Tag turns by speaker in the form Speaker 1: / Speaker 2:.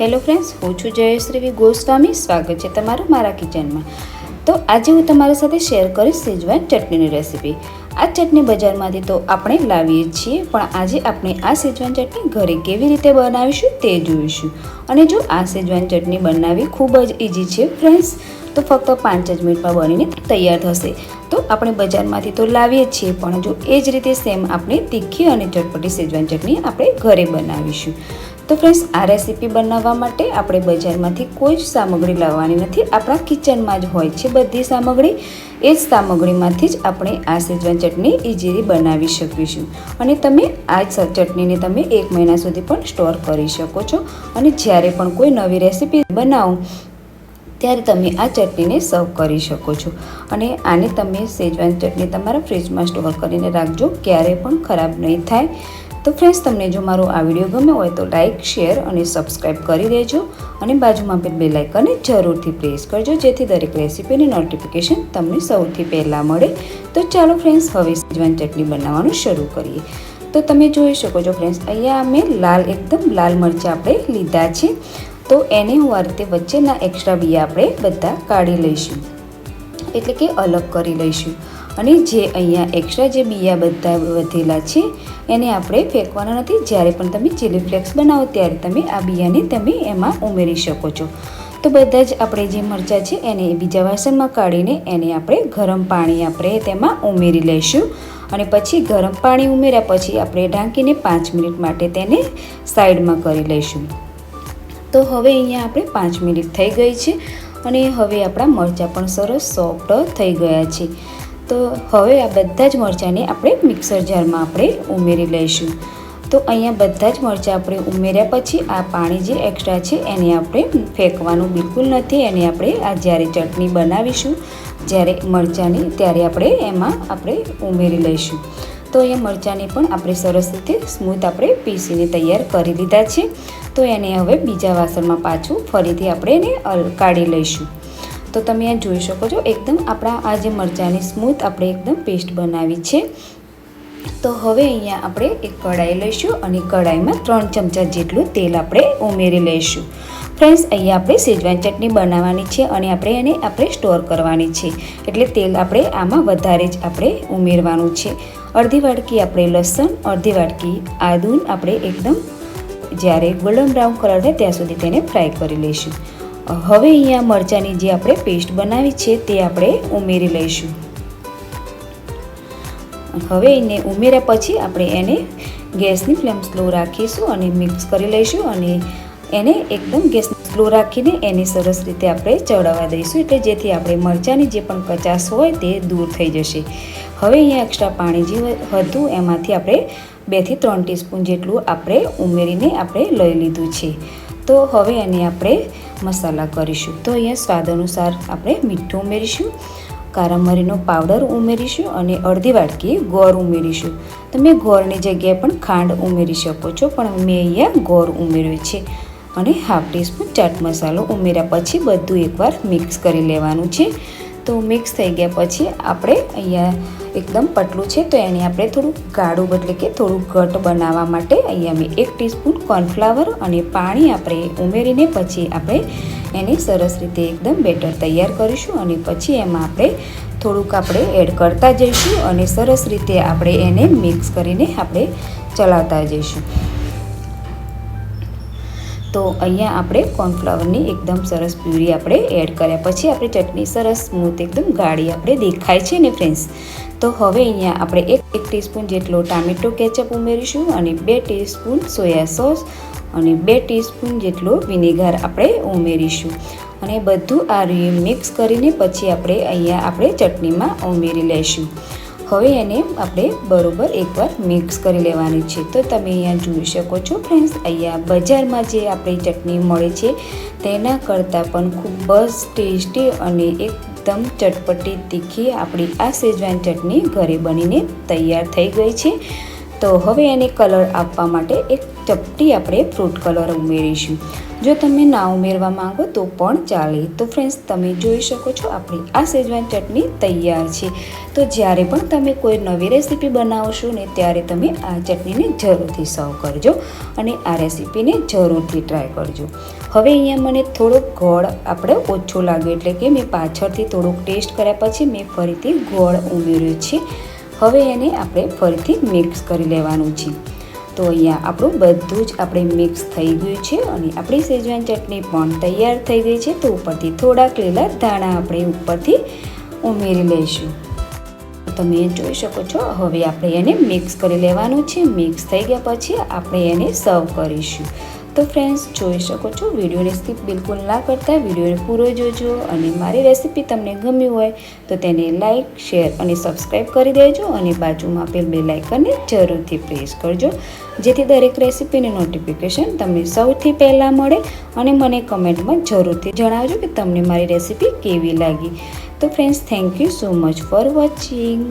Speaker 1: Hello friends હું છું જયશ્રી ગોસ્વામી. સ્વાગત છે તમારું મારા કિચનમાં. તો આજે હું તમારી સાથે શેર કરીશ સેજવાન ચટણીની રેસીપી આ ચટણી બજારમાંથી તો આપણે લાવીએ જ છીએ, પણ આજે આપણે આ સેજવાન ચટણી ઘરે કેવી રીતે બનાવીશું તે જોઈશું. અને જો આ સેજવાન ચટણી બનાવવી ખૂબ જ ઇઝી છે ફ્રેન્ડ્સ તો ફક્ત પાંચ જ મિનિટમાં બનીને તૈયાર થશે. તો આપણે બજારમાંથી તો લાવીએ જ છીએ, પણ જો એ જ રીતે સેમ આપણે તીખી અને ચટપટી સેજવાન ચટણી આપણે ઘરે બનાવીશું. તો ફ્રેન્ડ્સ આ રેસીપી બનાવવા માટે આપણે બજારમાંથી કોઈ જ સામગ્રી લાવવાની નથી. આપણા કિચનમાં જ હોય છે બધી સામગ્રી. એ જ સામગ્રીમાંથી જ આપણે આ સેજવાન ચટણી ઇઝીલી બનાવી શકીશું. અને તમે આ જ ચટણીને તમે એક મહિના સુધી પણ સ્ટોર કરી શકો છો. અને જ્યારે પણ કોઈ નવી રેસીપી બનાવો, ત્યારે તમે આ ચટણીને સર્વ કરી શકો છો. અને આને તમે સેજવાન ચટણી તમારા ફ્રીજમાં સ્ટોર કરીને રાખજો. ક્યારેય પણ ખરાબ નહીં થાય. તો ફ્રેન્ડ્સ તમને જો મારો આ વીડિયો ગમે હોય તો લાઇક શેર અને સબસ્ક્રાઈબ કરી દેજો અને બાજુમાં પણ બે લાઇકને જરૂરથી પ્રેસ કરજો, જેથી દરેક રેસીપીની નોટિફિકેશન તમને સૌથી પહેલાં મળે. તો ચાલો ફ્રેન્ડ્સ હવે સેજવાન ચટણી બનાવવાનું શરૂ કરીએ. તો તમે જોઈ શકો છો ફ્રેન્ડ્સ અહીંયા અમે લાલ, એકદમ લાલ મરચાં આપણે લીધા છે. તો એને હું આ રીતે વચ્ચેના એક્સ્ટ્રા બિયા આપણે બધા કાઢી લઈશું. એટલે કે અલગ કરી લઈશું. અને જે અહીંયા એક્સ્ટ્રા જે બિયા બધા વધેલા છે એને આપણે ફેંકવાના નથી. જ્યારે પણ તમે ચીલી ફ્લેક્સ બનાવો, ત્યારે તમે આ બિયાને તમે એમાં ઉમેરી શકો છો. તો બધા જ આપણે જે મરચાં છે, એને બીજા વાસણમાં કાઢીને એને આપણે ગરમ પાણી આપણે તેમાં ઉમેરી લઈશું. અને પછી ગરમ પાણી ઉમેર્યા પછી આપણે ઢાંકીને પાંચ મિનિટ માટે તેને સાઈડમાં કરી લઈશું. તો હવે અહીંયા આપણે પાંચ મિનિટ થઈ ગઈ છે. અને હવે આપણા મરચાં પણ સરસ સોફ્ટ થઈ ગયા છે. તો હવે આ બધા જ મરચાંને આપણે મિક્સર જારમાં આપણે ઉમેરી લઈશું. તો અહીંયા બધા જ મરચાં આપણે ઉમેર્યા પછી આ પાણી જે એક્સ્ટ્રા છે એને આપણે ફેંકવાનું બિલકુલ નથી. એને આપણે આ જ્યારે ચટણી બનાવીશું, જ્યારે મરચાંની, ત્યારે આપણે એમાં આપણે ઉમેરી લઈશું. તો અહીંયા મરચાંને પણ આપણે સરસ રીતે સ્મૂથ આપણે પીસીને તૈયાર કરી લીધા છે. તો એને હવે બીજા વાસણમાં પાછું ફરીથી આપણે એને કાઢી લઈશું. તો તમે અહીંયા જોઈ શકો છો, એકદમ આપણા આ જે મરચાંની સ્મૂથ આપણે એકદમ પેસ્ટ બનાવી છે. તો હવે અહીંયા આપણે એક કઢાઈ લઈશું અને કઢાઈમાં ત્રણ ચમચા જેટલું તેલ આપણે ઉમેરી લઈશું. ફ્રેન્ડ્સ, અહીંયા આપણે શેજવાન ચટણી બનાવવાની છે અને આપણે એને આપણે સ્ટોર કરવાની છે. એટલે તેલ આપણે આમાં વધારે જ આપણે ઉમેરવાનું છે. અડધી વાટકી આપણે લસણ, અડધી વાટકી આદુન આપણે એકદમ જ્યારે ગોલ્ડન બ્રાઉન કલર થાય ત્યાં સુધી તેને ફ્રાય કરી લઈશું. હવે અહીંયા મરચાંની જે આપણે પેસ્ટ બનાવી છે તે આપણે ઉમેરી લઈશું. હવે એને ઉમેર્યા પછી આપણે એને ગેસની ફ્લેમ સ્લો રાખીશું અને મિક્સ કરી લઈશું અને એને એકદમ ગેસ સ્લો રાખીને એને સરસ રીતે આપણે ચડાવવા દઈશું એટલે જેથી આપણે મરચાંની જે પણ કચાશ હોય તે દૂર થઈ જશે. હવે અહીંયા એક્સ્ટ્રા પાણી જે હતું એમાંથી આપણે બેથી ત્રણ ટીસ્પૂન જેટલું આપણે ઉમેરીને આપણે લઈ લીધું છે. તો હવે એને આપણે મસાલા કરીશું. તો અહીંયા સ્વાદ અનુસાર આપણે મીઠું ઉમેરીશું, કારા મરીનો પાવડર ઉમેરીશું અને અડધી વાટકી ગોળ ઉમેરીશું. તમે ગોળની જગ્યાએ પણ ખાંડ ઉમેરી શકો છો, પણ મેં અહીંયા ગોળ ઉમેર્યો છે. અને હાફ ટીસ્પૂન ચાટ મસાલો ઉમેર્યા પછી બધું એકવાર મિક્સ કરી લેવાનું છે. તો મિક્સ થઈ ગયા પછી આપણે અહીંયા એકદમ પતલું છે, તો એને આપણે થોડું ગાઢું એટલે કે થોડું ઘટ બનાવવા માટે અહીંયા મેં એક ટીસ્પૂન કોર્નફ્લાવર અને પાણી આપણે ઉમેરીને પછી આપણે એને સરસ રીતે એકદમ બેટર તૈયાર કરીશું અને પછી એમાં આપણે થોડુંક આપણે એડ કરતા જઈશું અને સરસ રીતે આપણે એને મિક્સ કરીને આપણે ચલાવતા જઈશું. તો અહીંયા આપણે કોર્નફ્લાવરની એકદમ સરસ પ્યુરી આપણે એડ કર્યા. પછી આપણે ચટણી સરસ સ્મૂથ એકદમ ગાળી આપણે દેખાય છે ને ફ્રેન્ડ્સ? તો હવે અહીંયા આપણે એક એક ટીસ્પૂન જેટલો ટામેટો કેચઅપ ઉમેરીશું અને બે ટીસ્પૂન સોયા સોસ અને બે ટીસ્પૂન જેટલો વિનેગર આપણે ઉમેરીશું. અને બધું આ મિક્સ કરીને પછી આપણે અહીંયા આપણે ચટણીમાં ઉમેરી લઈશું. હવે એને આપણે બરોબર એકવાર મિક્સ કરી લેવાની છે. તો તમે અહીંયા જોઈ શકો છો ફ્રેન્ડ્સ અહીંયા બજારમાં જે આપણી ચટણી મળે છે, તેના કરતાં પણ ખૂબ જ ટેસ્ટી અને એકદમ ચટપટી તીખી આપણી આ સેજવાન ચટણી ઘરે બનીને તૈયાર થઈ ગઈ છે. તો હવે એને કલર આપવા માટે એક ચપટી આપણે ફ્રૂટ કલર ઉમેરીશું. જો તમે ના ઉમેરવા માંગો તો પણ ચાલે. તો ફ્રેન્ડ્સ તમે જોઈ શકો છો આપણી આ સેજવાન ચટણી તૈયાર છે. તો જ્યારે પણ તમે કોઈ નવી રેસીપી બનાવશો ને ત્યારે તમે આ ચટણીને જરૂરથી સર્વ કરજો અને આ રેસીપીને જરૂરથી ટ્રાય કરજો. હવે અહીંયા મને થોડોક ગોળ આપણે ઓછો લાગ્યો. એટલે કે મેં પાછળથી થોડુંક ટેસ્ટ કર્યા પછી મેં ફરીથી ગોળ ઉમેર્યો છે. હવે એને આપણે ફરીથી મિક્સ કરી લેવાનું છે. તો અહીંયા આપણું બધું જ આપણે મિક્સ થઈ ગયું છે અને આપણી સેજવાન ચટણી પણ તૈયાર થઈ ગઈ છે. તો ઉપરથી થોડાક લીલા ધાણા આપણે ઉપરથી ઉમેરી લઈશું. તમે જોઈ શકો છો, હવે આપણે એને મિક્સ કરી લેવાનું છે. મિક્સ થઈ ગયા પછી આપણે એને સર્વ કરીશું. તો ફ્રેન્ડ્સ જોઈ શકો છો. વીડિયો સ્કીપ બિલકુલ ના કરતા. વિડીયોને પૂરો જોજો અને મારી રેસીપી તમને ગમી હોય તો તેને લાઇક શેર અને સબસ્ક્રાઈબ કરી દેજો અને બાજુમાં આપેલ બે લાઇકનને જરૂરથી પ્રેસ કરજો. જેથી દરેક રેસીપીની નોટિફિકેશન તમને સૌથી પહેલાં મળે અને મને કમેન્ટમાં જરૂરથી જણાવજો કે તમને મારી રેસીપી કેવી લાગી. તો friends thank you so much for watching